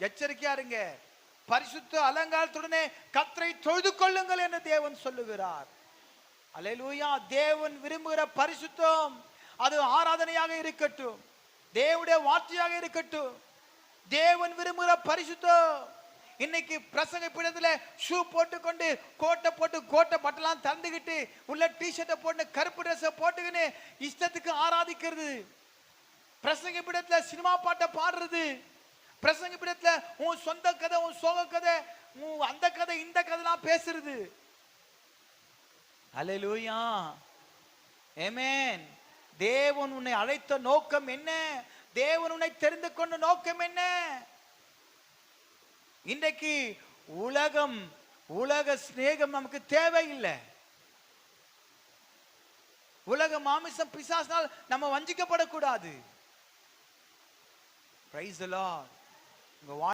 எச்சரிக்கையா இருங்க பரிசுத்த அலங்காரத்துடனே கத்தரை தொழுது கொள்ளுங்கள் என்று தேவன் சொல்லுகிறார். அலையிலூயா. தேவன் விரும்புகிற பரிசுத்தம் அது ஆராதனையாக இருக்கட்டும். தேவனுடைய வார்த்தையாக இருக்கட்டும். தேவன் விரும்புகிற பரிசுத்தம். இன்னைக்கு பிரசங்க பீடத்துல ஷூ போட்டுக்கொண்டு கோட்டை போட்டு கோட்டை பட்டெல்லாம் திறந்துக்கிட்டு உள்ள டிஷர்ட்டை போட்டு கருப்பு ட்ரெஸ்ஸை போட்டுக்கின்னு இஷ்டத்துக்கு ஆராதிக்கிறது. பிரசங்க பீடத்துல சினிமா பாட்டை பாடுறது. பிரசங்க பீடத்துல உன் சொந்த கதை உன் சோக கதை உன் அந்த கதை இந்த கதைலாம் பேசுறது. அல்லேலூயா ஏமேன் தேவன் உன்னை அழைத்த நோக்கம் என்ன? தேவன் உன்னை தெரிந்து கொண்ட நோக்கம் என்ன? இன்றைக்கு உலகம் உலக சிநேகம் நமக்கு தேவையில்லை. உலக மாமிசம் பிசாசினால் நம்ம வஞ்சிக்கப்படக்கூடாது. பிரைஸ் உங்க